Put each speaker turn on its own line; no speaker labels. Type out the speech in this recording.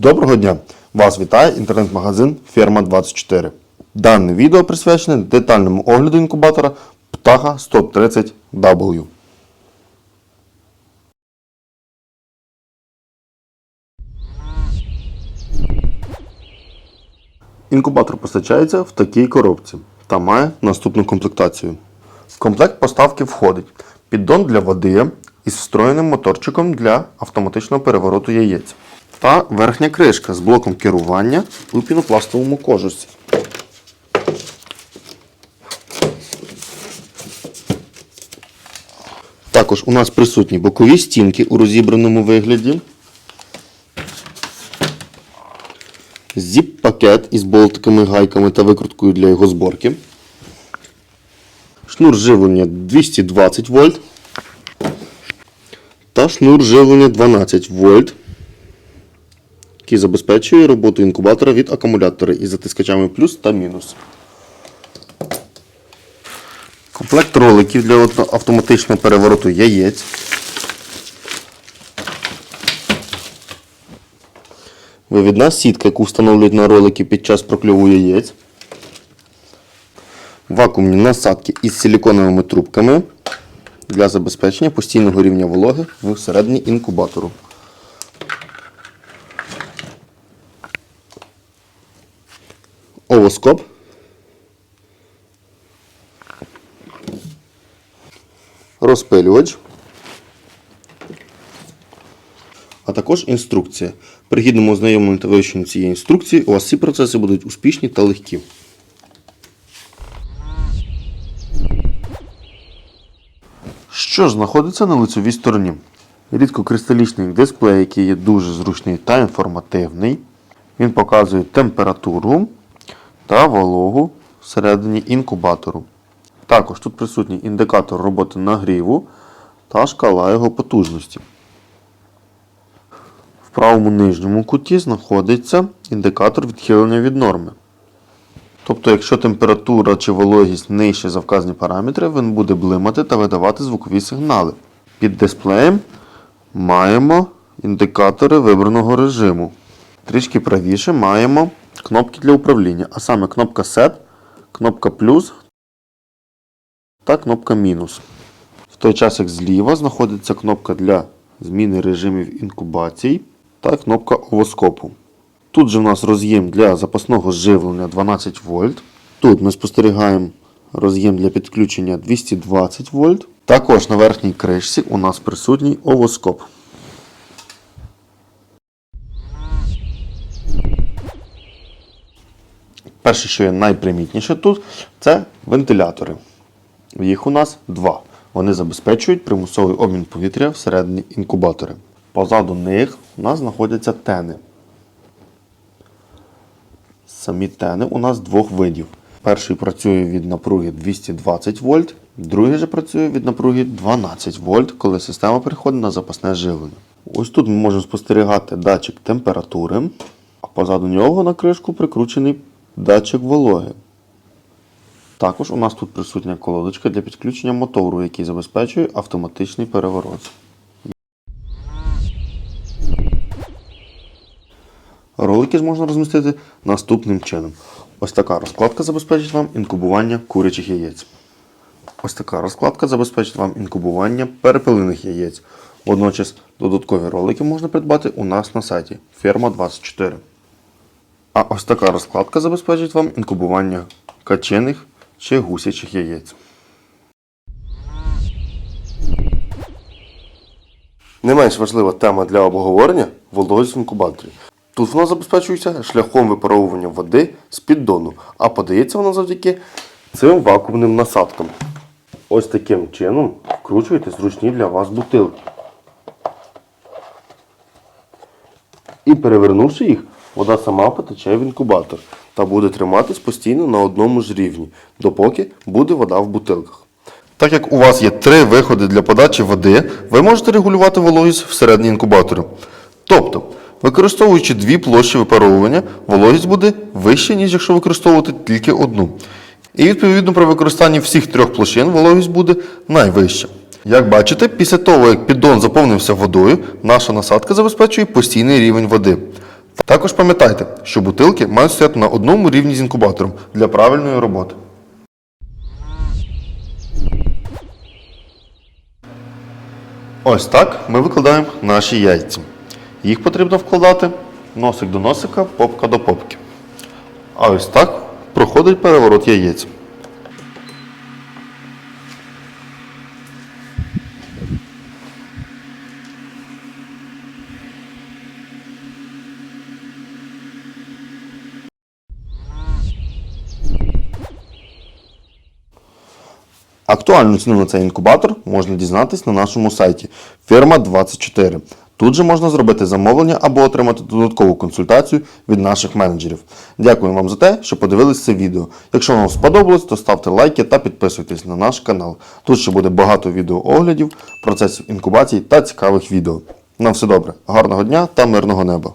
Доброго дня! Вас вітає інтернет-магазин Ферма 24. Дане відео присвячене детальному огляду інкубатора Птаха 130W. Інкубатор постачається в такій коробці та має наступну комплектацію. В комплект поставки входить піддон для води із встроєним моторчиком для автоматичного перевороту яєць та верхня кришка з блоком керування у пінопластовому кожусі. Також у нас присутні бокові стінки у розібраному вигляді. Зіп-пакет із болтиками, гайками та викруткою для його зборки. Шнур живлення 220 вольт. Та шнур живлення 12 вольт, який забезпечує роботу інкубатора від акумулятора із затискачами плюс та мінус. Комплект роликів для автоматичного перевороту яєць. Вивідна сітка, яку встановлюють на ролики під час прокльову яєць. Вакуумні насадки із силіконовими трубками для забезпечення постійного рівня вологи всередині інкубатору. Овоскоп. Розпилювач. А також інструкція. При гідному ознайомленні та вивченні цієї інструкції у вас всі процеси будуть успішні та легкі. Що ж знаходиться на лицевій стороні? Рідкокристалічний дисплей, який є дуже зручний та інформативний. Він показує температуру та вологу всередині інкубатору. Також тут присутній індикатор роботи нагріву та шкала його потужності. В правому нижньому куті знаходиться індикатор відхилення від норми. Тобто, якщо температура чи вологість нижче за вказані параметри, він буде блимати та видавати звукові сигнали. Під дисплеєм маємо індикатори вибраного режиму. Трішки правіше маємо кнопки для управління, а саме кнопка Set, кнопка плюс та кнопка мінус. В той час, як зліва знаходиться кнопка для зміни режимів інкубації та кнопка овоскопу. Тут же в нас роз'єм для запасного живлення 12 вольт. Тут ми спостерігаємо роз'єм для підключення 220 вольт. Також на верхній кришці у нас присутній овоскоп. Перше, що є найпримітніше тут, це вентилятори. Їх у нас два. Вони забезпечують примусовий обмін повітря всередині інкубатора. Позаду них у нас знаходяться тени. Самі тени у нас двох видів. Перший працює від напруги 220 вольт, другий же працює від напруги 12 вольт, коли система переходить на запасне живлення. Ось тут ми можемо спостерігати датчик температури, а позаду нього на кришку прикручений датчик вологи. Також у нас тут присутня колодочка для підключення мотору, який забезпечує автоматичний переворот. Ролики можна розмістити наступним чином. Ось така розкладка забезпечить вам інкубування курячих яєць. Ось така розкладка забезпечить вам інкубування перепелиних яєць. Водночас додаткові ролики можна придбати у нас на сайті Ферма24. А ось така розкладка забезпечить вам інкубування качених чи гусячих яєць. Не менш важлива тема для обговорення вологість в інкубаторі. Тут вона забезпечується шляхом випаровування води з піддону, а подається вона завдяки цим вакуумним насадкам. Ось таким чином вкручуєте зручні для вас бутилки. І перевернувши їх, вода сама потече в інкубатор та буде триматись постійно на одному ж рівні, допоки буде вода в бутилках. Так як у вас є три виходи для подачі води, ви можете регулювати вологість всередині інкубатору. Тобто, використовуючи дві площі випаровування, вологість буде вища, ніж якщо використовувати тільки одну. І відповідно при використанні всіх трьох площин вологість буде найвища. Як бачите, після того, як піддон заповнився водою, наша насадка забезпечує постійний рівень води. Також пам'ятайте, що бутилки мають стояти на одному рівні з інкубатором для правильної роботи. Ось так ми викладаємо наші яйця. Їх потрібно вкладати носик до носика, попка до попки. А ось так проходить переворот яєць. Актуальну ціну на цей інкубатор можна дізнатись на нашому сайті Фірма 24. Тут же можна зробити замовлення або отримати додаткову консультацію від наших менеджерів. Дякую вам за те, що подивились це відео. Якщо вам сподобалось, то ставте лайки та підписуйтесь на наш канал. Тут ще буде багато відеооглядів, процесів інкубації та цікавих відео. На все добре, гарного дня та мирного неба!